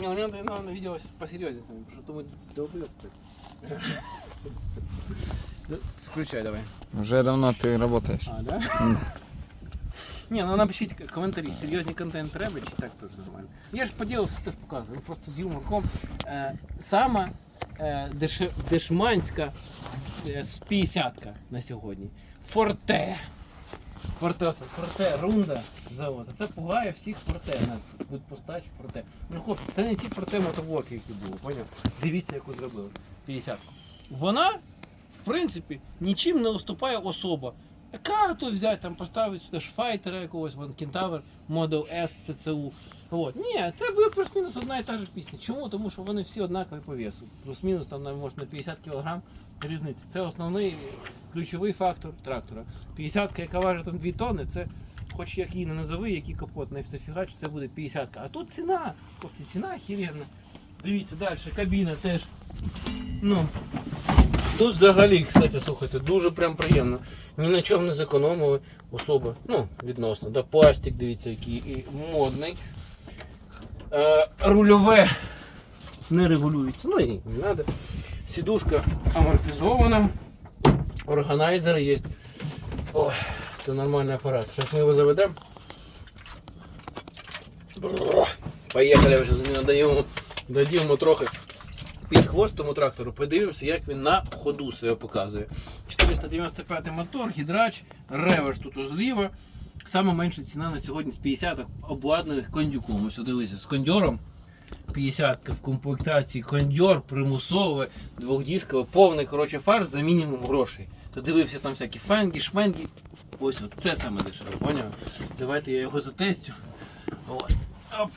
Не, у него на, на видео посерьезнее, потому что думаю, долбоёб ты. Да, Включай давай. Вже давно ти працюєш. А, да? Не, ну напишіть коментарі, серйозний контент треба чи так теж нормально. Я ж по ділу теж показую, просто з юморком. Е, сама е, деш, дешманська е, з 50 на сьогодні. Форте. Форте, форте, рунда завод. Це пугає всіх форте. Будь форте. Ну хлопці, це не ті форте мотоблоки, які були, поняв? Дивіться, яку зробили. 50. Вона, в принципі, нічим не уступає особа. Карту взяти, там поставити сюди ж файтера якогось, вон Кентавр, Model S, CCU. От. Ні, це буде плюс-мінус одна і та ж пісня. Чому? Тому що вони всі однакові по весу. Плюс-мінус там може на 50 кг різниця. Це основний ключовий фактор трактора. 50-ка, яка важить там 2 тонни, це хоч як її не назови, який капот, не все фігач, це буде 50-ка. А тут ціна, хлопці, ціна хірерна. Дивіться, далі, кабіна теж. Ну, Тут взагалі, кстати, слухайте, дуже прям приємно. Ні на чому не зекономили особи. Ну, відносно. Да, пластик, дивіться, який і модний. Е, рульове не регулюється. Ну і не треба. Сідушка амортизована. Органайзер є. Ой, це нормальний апарат. Зараз ми його заведемо. Поїхали вже нього дадімо трохи під хвост тому трактору. Подивимося, як він на ходу себе показує. 495 мотор, гідрач, реверс тут зліва. Саме менша ціна на сьогодні з 50 обладнаних кондюком. Ось дивися, з кондьором 50 в комплектації кондьор, примусове, двохдіскове, повний коротше, фар за мінімум грошей. То дивився там всякі фенгі, шменгі. Ось от це саме дешеве, поняв? Давайте я його затестю. От. Оп.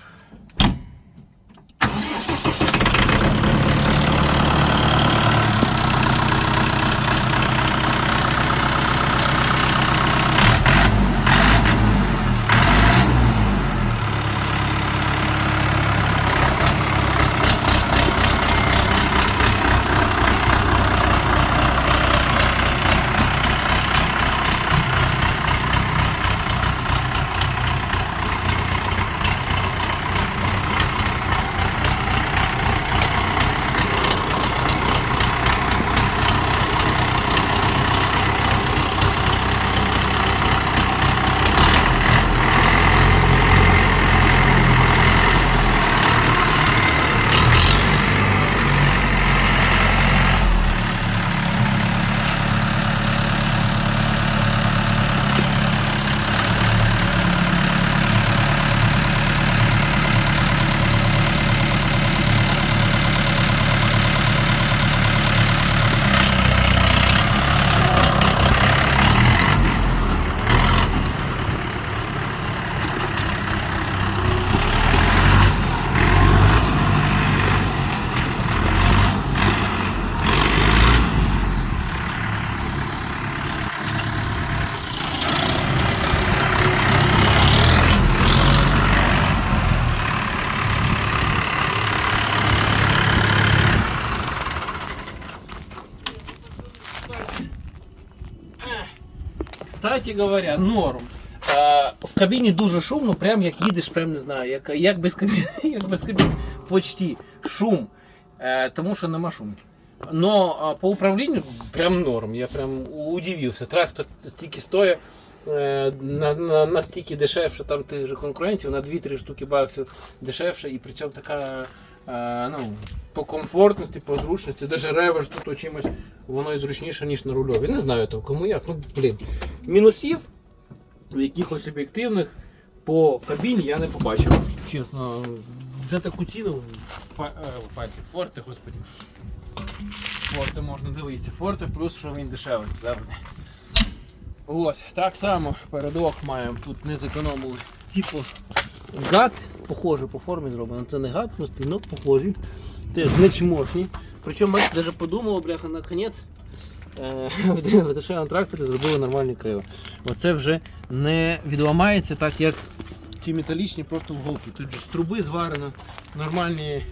Кстати говоря, норм. Е, в кабіні дуже шумно, прям як їдеш, прям не знаю, як, як без кабіни, як без кабіни, почти шум. Е, тому що нема шумки. Но а, по управлінню прям норм. Я прям удивився. Трактор стільки стоїть. е, На, на, настільки дешевше там тих же конкурентів, на 2-3 штуки баксів дешевше, і при цьому така е, ну, по комфортності, по зручності, навіть реверс тут чимось воно і зручніше, ніж на рульові. Не знаю то кому як. Ну, блін. Мінусів якихось об'єктивних по кабіні я не побачив. Чесно, за таку ціну е, форте, господі. Форте можна дивитися. Форте плюс, що він дешевий завжди. От, так само передок маємо, тут не зекономили. Типу гад, похоже по формі зроблено. Це не гад, просто ну, похожі. Теж не чмошні. Причому бачите, навіть подумав, бляха, наконець. е, В дешевому тракторі зробили нормальні крила. Оце вже не відламається так, як ці металічні просто в голки. Тут же з труби зварено нормальні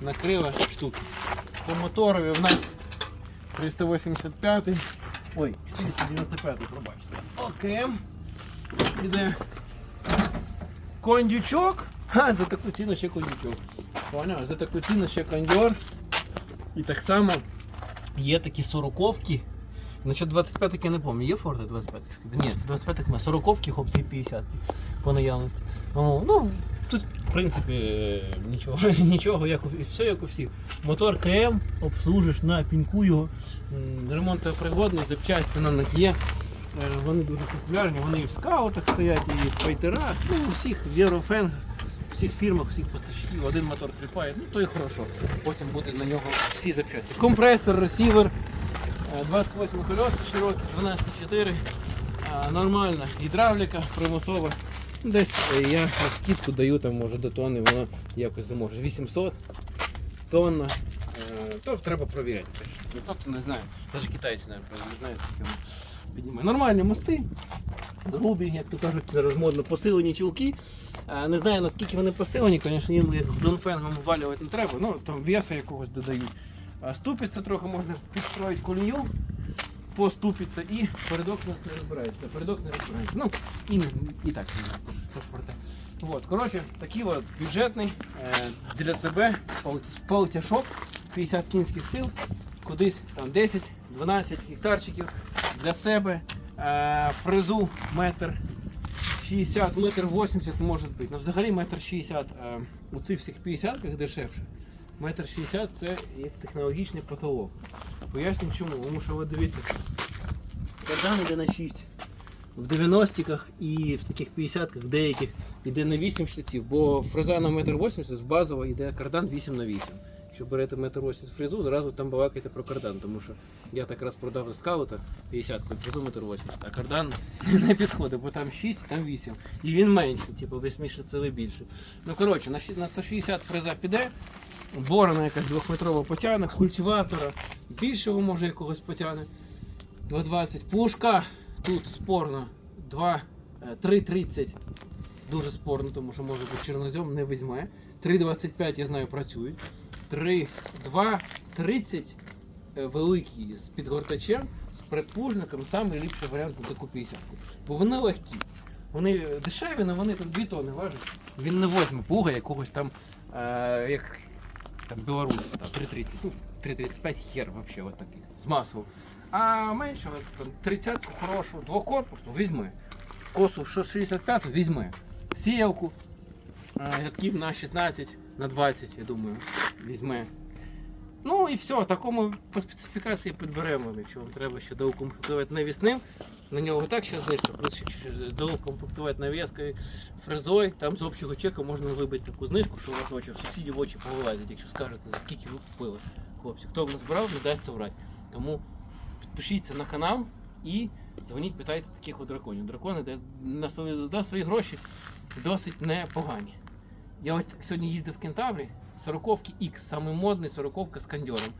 накрила штуки. По моторові в нас 385, ой, 495, пробачте. ОКМ іде кондючок. Ха, за таку ціну ще кондючок. Поняв? За таку ціну ще кондьор. І так само є такі сороковки. Насчет 25 я не пам'ятаю, є Форди 25 Ні, в 25 немає. Сороковки, хлопці, і 50 по наявності. О, ну, тут, в принципі, е, нічого, нічого, як у, все як у всіх. Мотор КМ, обслужиш на піньку його. М, Ремонтопригодний, запчасті на них є. Е, Вони дуже популярні, вони і в скаутах стоять, і в файтерах, ну, у всіх в Єврофен, в всіх фірмах, всіх поставщиків один мотор кліпає, ну то і хорошо. Потім буде на нього всі запчасті. Компресор, ресівер, е, 28 колеса широкі, 12,4. е, Нормальна гідравліка примусова. Десь е, я в скидку даю там може до тонни, воно якось заможе. 800 тонна. Е, То треба провіряти. Ніхто не знає. Навіть китайці навіть не знають, скільки воно піднімає. Нормальні мости, грубі, як то кажуть, зараз модно посилені чулки. Е, Не знаю наскільки вони посилені, звісно, їм як донфенгом ввалювати не треба, ну там веса якогось додають. Ступиться трохи можна підстроїти колію, поступиться і передок нас не розбирається. Передок не розбирається. Ну, і, і так. Вот, коротше, такий от бюджетний е, для себе паутяшок 50 кінських сил, кудись там 10-12 гектарчиків для себе. Е, фрезу метр 60, метр 80 може бути. Ну, взагалі метр 60 е, у цих всіх 50 дешевше. Метр 60 це як технологічний потолок. Поясню чому. Тому що ви дивіться, кардан йде на 6. В 90-ках і в таких 50-ках деяких йде на 8 шліців, бо фреза на 1,80 м базово йде кардан 8 на 8. Якщо берете 1,80 м фрезу, зразу там балакайте про кардан, тому що я так раз продав до скаута 50 ку фрезу 1,80 м, а кардан не підходить, бо там 6, там 8. І він менший, типу 8 шліцевий більше. Ну коротше, на 160 фреза піде, борона якась двохметрова потягне, культиватора більшого може якогось потягне. 2,20 пушка. Тут спорно 2, е, 3,30 дуже спорно, тому що може бути чорнозем, не візьме. 3,25 я знаю працюють. 3, 2, 30 е, великі з підгортачем, з предпужником, самий ліпший варіант на таку 50 Бо вони легкі. Вони дешеві, але вони там 2 тонни важать. Він не возьме плуга якогось там, е, як там білорус, там 3,30, ну 3,35 хер вообще от таких, з маслом. А менше, там, 30 хорошу, двокорпусну візьми. Косу 65 візьми. Сіялку е, рядків на 16, на 20, я думаю, візьме. Ну і все, такому по специфікації підберемо, якщо вам треба ще доукомплектувати навісним. На нього так ще знижка, плюс ще доукомплектувати навіскою, фрезою, там з общого чеку можна вибити таку знижку, що у вас очі в сусідів очі повилазять, якщо скажете, за скільки ви купили. Хлопці, хто б не збирав, не дасть це врати. Тому підпишіться на канал і дзвоніть, питайте таких у драконів. Дракони на свої, на свої гроші досить непогані. Я от сьогодні їздив в Кентаврі, 40-ки X, самий модний 40-ка з кондьором.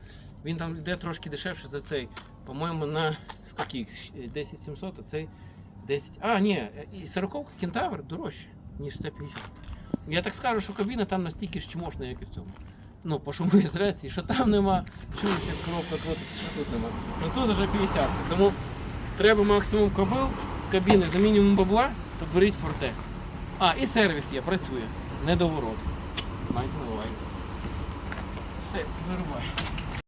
Він там йде трошки дешевше за цей. По-моєму, на скільки X? 10 700, а цей 10. А, ні, і 40-ка Кентавр дорожче, ніж це 50. Я так скажу, що кабіна там настільки ж чмошна, як і в цьому. Ну, по шумоізоляції, що там нема, чуєш, як коробка крутиться, що тут нема. Ну тут вже 50. Тому треба максимум кобил з кабіни за мінімум бабла, то беріть форте. А, і сервіс є, працює. Не до. Майте на увазі. Все, вирубай.